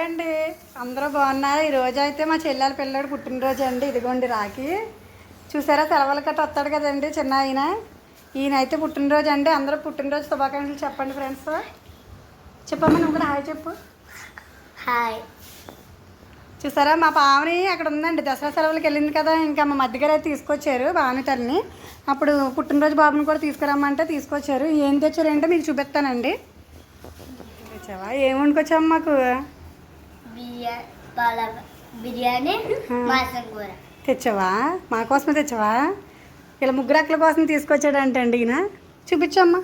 Hi అండి అందరూ బాగున్నారు? ఈ రోజు అయితే మా చెల్లెల పిల్లడు పుట్టినరోజు అండి. ఇదిగోండి రాకి చూసారా? సెలవులు కట్ట వస్తాడు కదండి చిన్న ఆయన. ఈయన అయితే పుట్టినరోజు అండి. అందరూ పుట్టినరోజు శుభాకాంక్షలు చెప్పండి ఫ్రెండ్స్. చెప్పమ్మా నువ్వు కూడా హాయ్ చెప్పు. హాయ్. చూసారా? మా పావని అక్కడ ఉందండి. దసరా సెలవులకి వెళ్ళింది కదా. ఇంకా మా మధ్యగారు అయితే తీసుకొచ్చారు భావని తల్లిని. అప్పుడు పుట్టినరోజు బాబుని కూడా తీసుకురమ్మంటే తీసుకొచ్చారు. ఏం తెచ్చారు ఏంటో మీకు చూపిస్తానండి. ఏం వండుకొచ్చాము మాకు? బిర్యానీ కూర. తెచ్చావా? మా కోసమే తెచ్చావా? ఇలా ముగ్గురు అక్కల కోసం తీసుకొచ్చాడంట అండి ఈయన. చూపించమ్మా.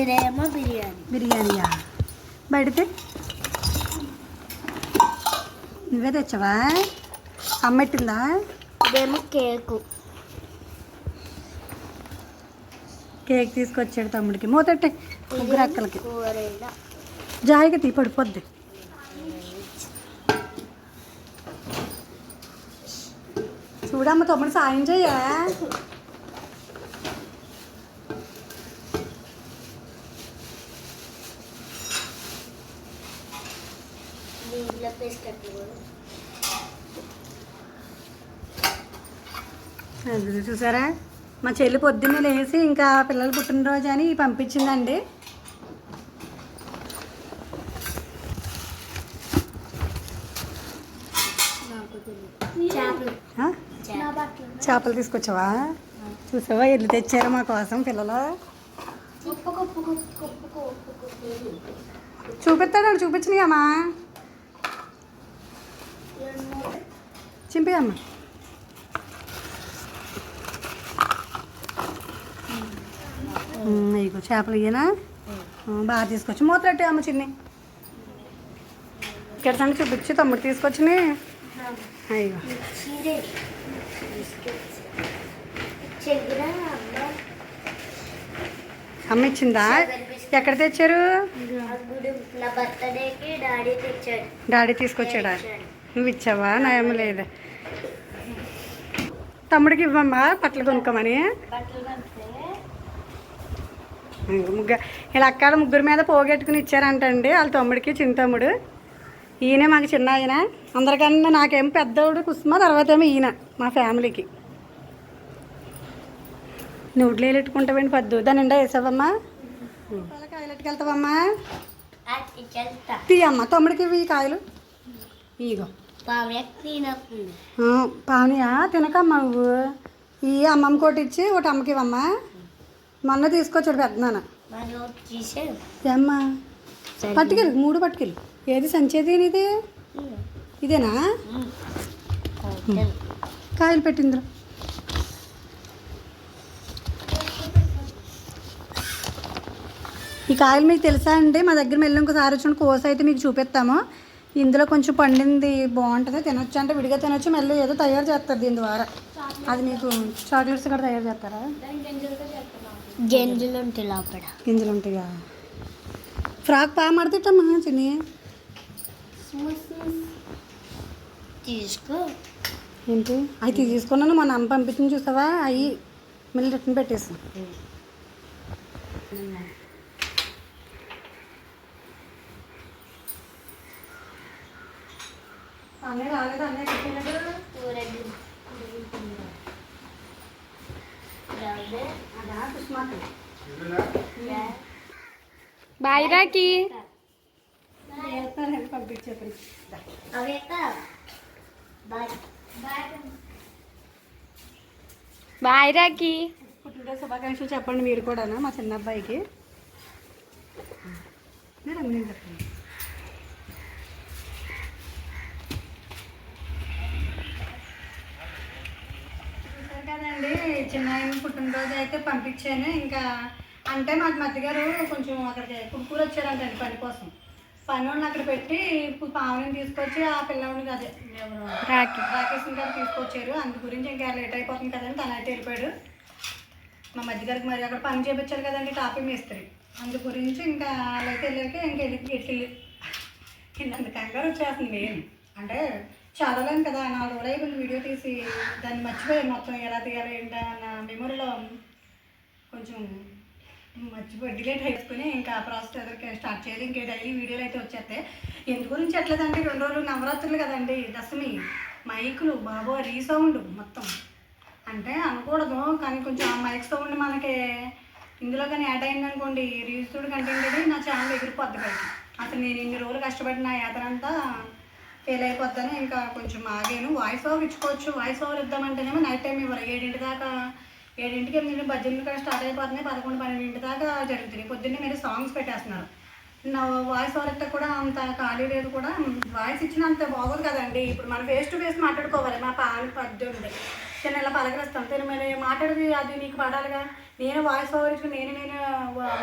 ఇదేమో బిర్యానీ. బిర్యానీయా? బయటతే నువ్వే తెచ్చావా? అమ్మెట్టిందా ఇదేమో కేకు. కేక్ తీసుకొచ్చాడు తమ్ముడికి. మూతట్టే. ముగ్గురు అక్కలకి. కూర జాయిగా తీ పడిపోద్ది చూడమ్మ తమ్ముడు సాయం చెయ్యా దీంట్లో బిస్కెట్లు కూడా అది చూసారా? మా చెల్లి పొద్దున్నే లేచి ఇంకా పిల్లలు పుట్టినరోజు అని పంపించిందండి. చేపలు. తీసుకొచ్చావా? చూసావా? ఎల్లు తెచ్చారు మా కోసం పిల్లలు. చూపిస్తాడు చూపించినాయమ్మా. చింపి ఇగో చేపలు ఇయ్యనా బాగా తీసుకొచ్చి మూతలట్టే అమ్మ చిన్ని. ఇక్కడ సంగతి చూపించి తమ్ముడు తీసుకొచ్చి అయ్యో. అమ్మ ఇచ్చిందా? ఎక్కడ తెచ్చారు? డాడీ తీసుకొచ్చాడా? నువ్వు ఇచ్చావా? నా ఏమో లేదు. తమ్ముడికి ఇవ్వమ్మా బట్టలు కొనుక్కోమని. బట్టలు ముగ్గురు ఇలా అక్కడ ముగ్గురు మీద పోగొట్టుకుని ఇచ్చారంటండి వాళ్ళ తమ్ముడికి చిన్న తమ్ముడు ఈయనే మాకు చిన్న ఆయన. అందరికన్నా నాకేం పెద్దోడు కుసుమ తర్వాత ఏమో ఈయన మా ఫ్యామిలీకి. నోట్లో వెళ్ళెట్టుకుంటావండి పద్దు? దాని నిండా వేసావమ్మా. కాయలు ఎట్టుకెళ్తావమ్మా అట్టి చెల్తా తీయమ్మా తమ్ముడికి ఇవి కాయలు. ఇగో పావనియా? తినకమ్మా నువ్వు. ఈ అమ్మమ్మ కోటి ఇచ్చి ఒకటి అమ్మకి ఇవ్వమ్మా మొన్న తీసుకొచ్చాడు పెద్దనాన్న. మరి ఏమ్మా? పట్టుకెళ్ళు మూడు పట్టుకెళ్ళు. ఏది సంచేది ఇది ఇదేనా? కాయలు పెట్టిందిరా. ఈ కాయలు మీకు తెలుసా అండి? మా దగ్గర మళ్ళీ ఇంకోసారి వచ్చిన కోస అయితే మీకు చూపిస్తాము. ఇందులో కొంచెం పండింది బాగుంటుంది తినొచ్చు అంటే విడిగా తినొచ్చు మళ్ళీ ఏదో తయారు చేస్తారు దీని ద్వారా. అది మీకు చాక్లెట్స్ కూడా తయారు చేస్తారా? గింజలు ఉంటాయి లోపల గింజలు ఉంటాయా ఫ్రాక్ బాగా మడతట్టమ్మా చిన్ని. తీసుకో. ఏంటి? అవి తీసుకున్నాను మా అమ్మ పంపించింది చూసావా? అవి మళ్ళీ రిటర్న్ పెట్టేసి. అన్నీ రాలేదు అన్నీ బాయ్ రాకి. బాయ్ బాయ్ రాకి. పుట్టినరోజు శుభాకాంక్షలు చెప్పండి మీరు కూడానా మా చిన్న అబ్బాయికి. మీరు నేను చెప్పండి చూసారు కదండి చిన్న పుట్టినరోజు అయితే పంపించాను. ఇంకా అంటే మాకు మధ్యగారు కొంచెం అక్కడికి కుడుకూరు వచ్చారంటండి పని కోసం. పని వాళ్ళని అక్కడ పెట్టి ఇప్పుడు పావుని తీసుకొచ్చి ఆ పిల్లవాడిని అదే రాకేష్ గారు తీసుకొచ్చారు. అందు గురించి ఇంకా లేట్ అయిపోతుంది కదండి తన అయితే వెళ్ళిపోయాడు. మా మధ్యగారికి మరి అక్కడ పని చేయించారు కదండి టాపీ మేస్త్రి. అందు గురించి ఇంకా వాళ్ళైతే వెళ్ళాక ఇంకా వెళ్ళి ఎట్టి కింద కంగారు వచ్చేస్తుంది అంటే చదవలేను కదా నాలుగు రోజులు అయిపోయింది వీడియో తీసి దాన్ని మర్చిపోయాను మొత్తం ఎలా తీయాలి ఏంటా అన్న మెమొరీలో కొంచెం మర్చిపోయి డిలేట్ అయిపోయి ఇంకా ప్రాసెస్ ఎదురుకే స్టార్ట్ చేయాలి. ఇంకా డైలీ వీడియోలు అయితే వచ్చేస్తాయి ఎందు గురించి ఎట్లేదంటే రెండు రోజులు నవరాత్రులు కదండి దశమి మైకులు బాబో రీసౌండ్ మొత్తం. అంటే అనకూడదు కానీ కొంచెం ఆ మైక్ సౌండ్ మనకి ఇందులో కానీ యాడ్ అయింది అనుకోండి రీల్స్డ్ కంటెంట్ అది నా ఛానల్ ఎగిరిపోద్ది బయట. అసలు నేను ఇన్ని రోజులు కష్టపడిన యాత్రంతా ఫెయిల్ అయిపోద్దని ఇంకా కొంచెం ఆగాను. వాయిస్ ఓవర్ ఇచ్చుకోవచ్చు. వాయిస్ ఓవర్ ఇద్దామంటేనేమో నైట్ టైం ఇవ్వరు. ఏడింటి దాకా ఏడింటికి ఎనిమిది బడ్జెట్లు కూడా స్టార్ట్ అయిపోతున్నాయి. పదకొండు పన్నెండింటి దాకా జరుగుతున్నాయి. పొద్దున్నే మీరు సాంగ్స్ పెట్టేస్తున్నారు. నా వాయిస్ ఓవర్ ఇస్తే కూడా అంత ఖాళీ లేదు కూడా. వాయిస్ ఇచ్చిన అంత బాగోదు కదండి. ఇప్పుడు మనం ఫేస్ టు ఫేస్ మాట్లాడుకోవాలి. మా పాలు పద్దెనిమిది చిన్న ఇలా పలకరిస్తాం. తిని మరి మాట్లాడేది అది నీకు పడాలిగా? నేను వాయిస్ ఓవర్ ఇచ్చుకుని నేను నేను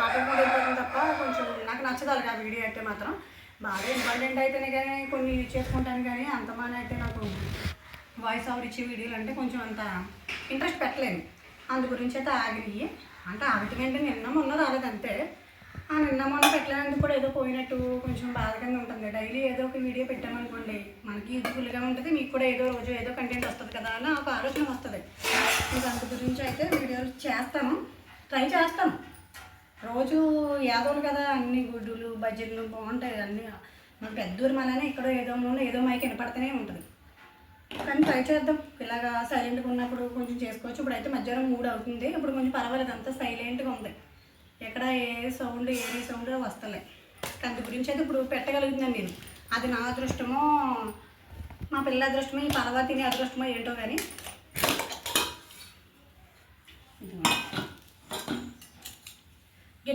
మాట్లాడుకుంటూ తప్ప కొంచెం నాకు నచ్చదు ఆ వీడియో అయితే మాత్రం. బాగా ఇంపార్టెంట్ అయితేనే కానీ కొన్ని యూజ్ చేసుకుంటాను కానీ అంత మన అయితే నాకు వాయిస్ ఓవర్ ఇచ్చే వీడియోలు అంటే కొంచెం అంత ఇంట్రెస్ట్ పెట్టలేను. అందు గురించి అయితే ఆగినాయి. అంటే ఆగటం అంటే నిన్న మొన్న రాలేదు అంతే. ఆ నిన్న మొన్న పెట్టలేనందుకు కూడా ఏదో పోయినట్టు కొంచెం బాధకంగా ఉంటుంది. డైలీ ఏదో ఒక వీడియో పెట్టామనుకోండి మనకి యూజ్ఫుల్గా ఉంటుంది మీకు కూడా ఏదో రోజు ఏదో కంటెంట్ వస్తుంది కదా అని ఒక ఆలోచన వస్తుంది. ఇంకా అందు గురించి అయితే వీడియోలు చేస్తాను. ట్రై చేస్తాను. రోజు యాదవులు కదా అన్ని గుడ్డులు బజ్జీలు బాగుంటాయి అన్ని. మన పెద్ద ఊరు మననే ఇక్కడ ఏదో ఏదో మైకి వినపడుతూనే ఉంటుంది. కానీ ట్రై చేద్దాం. ఇలాగా సైలెంట్గా ఉన్నప్పుడు కొంచెం చేసుకోవచ్చు. ఇప్పుడు అయితే మధ్యాహ్నం మూడు అవుతుంది. ఇప్పుడు కొంచెం పర్వాలేదు అంతా సైలెంట్గా ఉంది. ఎక్కడ ఏ సౌండ్ ఏ సౌండ్ వస్తలే. దాని గురించి అయితే ఇప్పుడు పెట్టగలుగుతున్నాను నేను. అది నా అదృష్టమో మా పిల్ల అదృష్టమో ఈ పలవా తినే అదృష్టమో ఏంటో కానీ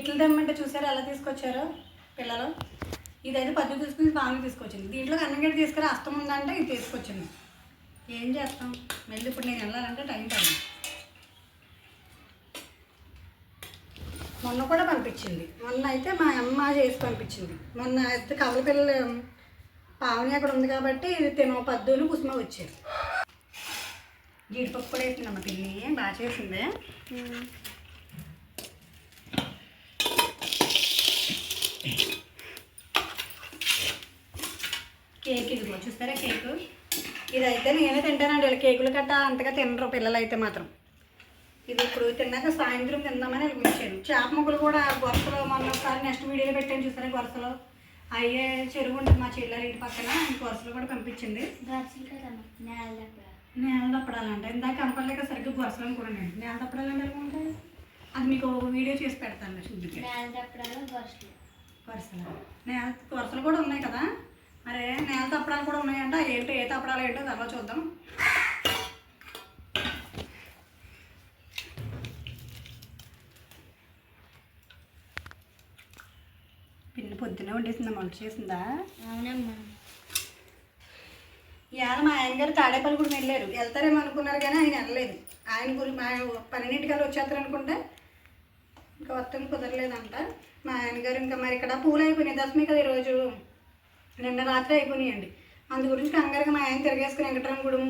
గిట్లు తెమ్మంటే చూసారా? ఎలా తీసుకొచ్చారో పిల్లలు? ఇదైతే పద్దు తీసుకుని బాగా తీసుకొచ్చింది. దీంట్లో అన్నగడ్డ తీసుకురా అస్తం ఉందంటే ఇది తీసుకొచ్చింది. ఏం చేస్తాం? మళ్ళీ ఇప్పుడు నేను వెళ్ళాలంటే టైం పడింది మొన్న కూడా పంపించింది. మొన్న అయితే మా అమ్మ చేసి పంపించింది. మొన్న అయితే కవల పిల్లలు పావని అక్కడ ఉంది కాబట్టి తిన పద్దులు కుసుమ వచ్చారు. జీడిపప్పు కూడా వేసిందమ్మ పిల్లి బాగా చేసింది. కేక్ ఇదిగో చూస్తారా కేకు? ఇదైతే నేనే తింటానండి వీళ్ళు కేకులు గట్ట అంతగా తినరు పిల్లలు అయితే మాత్రం. ఇది ఇప్పుడు తిన్నాక సాయంత్రం తిందామని వెళ్ళిపించాను చేప ముక్కలు కూడా గొరసలో మొన్న ఒకసారి నెక్స్ట్ వీడియోలో పెట్టాను చూసారా గొరసలో అయ్యే చెరువు ఉంటుంది మా చెల్లెలు ఇంటి పక్కన గొరసలు కూడా పంపించింది. నేల తప్పడాలంటే. ఇందాక కనపడలేక సరిగ్గా గొరసలు అనుకున్నాను నేల తప్పడాలంటే ఉంటాయి అది మీకు వీడియో చేసి పెడతాను గర్ల్స్లు వరుసలు. నేల వరుసలు కూడా ఉన్నాయి కదా? మరి నేల తప్పడాలు కూడా ఉన్నాయంట. ఏంటో ఏ తప్పడాలు ఏంటో తర్వాత చూద్దాం. పిన్ని పొద్దునే వండేసిందా వంట చేసిందా? అవునమ్మా. ఇవాళ మా ఆయన గారు తాడేపల్లి కూడా వెళ్ళారు. వెళ్తారేమో అనుకున్నారు కానీ ఆయన వెళ్ళలేదు. ఆయన గురి మా పన్నెండింటికల్లా వచ్చేస్తారు అనుకుంటే ఇంకా వస్తాను కుదరలేదంట. మా ఆయన గారు ఇంకా మరి ఇక్కడ పూలు అయిపోయినాయి దశమి కదా ఈరోజు. నిన్న రాత్రి అయిపోయినాయండి. అందు గురించి కంగారుగా మా ఆయన తిరిగేసుకుని వెంకటరామగూడెం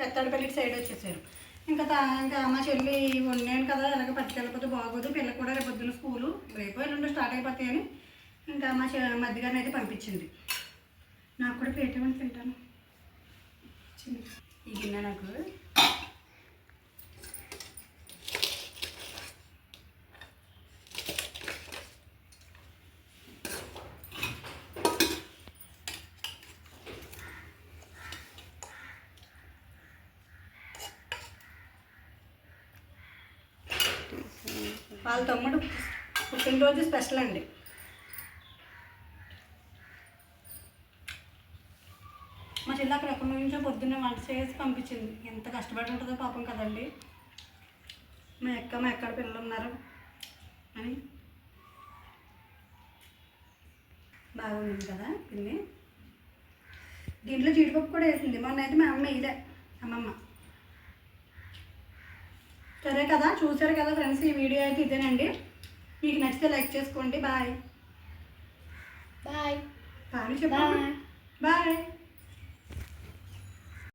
పెత్తాడపల్లి సైడ్ వచ్చేసారు. ఇంకా ఇంకా మా చెల్లి ఉన్నాను కదా అలాగే పట్టుకెళ్ళకపోతే బాగోదు పిల్లలు కూడా రేపు పొద్దున్న స్కూలు రేపు ఎల్లుండి స్టార్ట్ అయిపోతాయని ఇంకా మా చె మధ్యగారిని అయితే పంపించింది. నాకు కూడా పేటమని తింటాను. చిన్న ఈ గిన్నె నాకు వాళ్ళ తమ్ముడు పుట్టినరోజు స్పెషల్ అండి. మా చెల్లి అక్కడ ఎక్కడి నుంచో పొద్దున్నే వంట చేసి పంపించింది. ఎంత కష్టపడి ఉంటుందో పాపం కదండి. మా ఎక్క మా ఎక్కడ పిల్లలు ఉన్నారు. అని బాగుంది కదా పిన్ని. దీంట్లో జీడిపప్పు కూడా వేసింది. మొన్న అయితే మా అమ్మ ఇదే అమ్మమ్మ. సరే కదా చూసారు కదా ఫ్రెండ్స్ ఈ వీడియో అయితే ఇదేనండి. మీకు నచ్చితే లైక్ చేసుకోండి. బాయ్. బాయ్. బాయ్. బాయ్.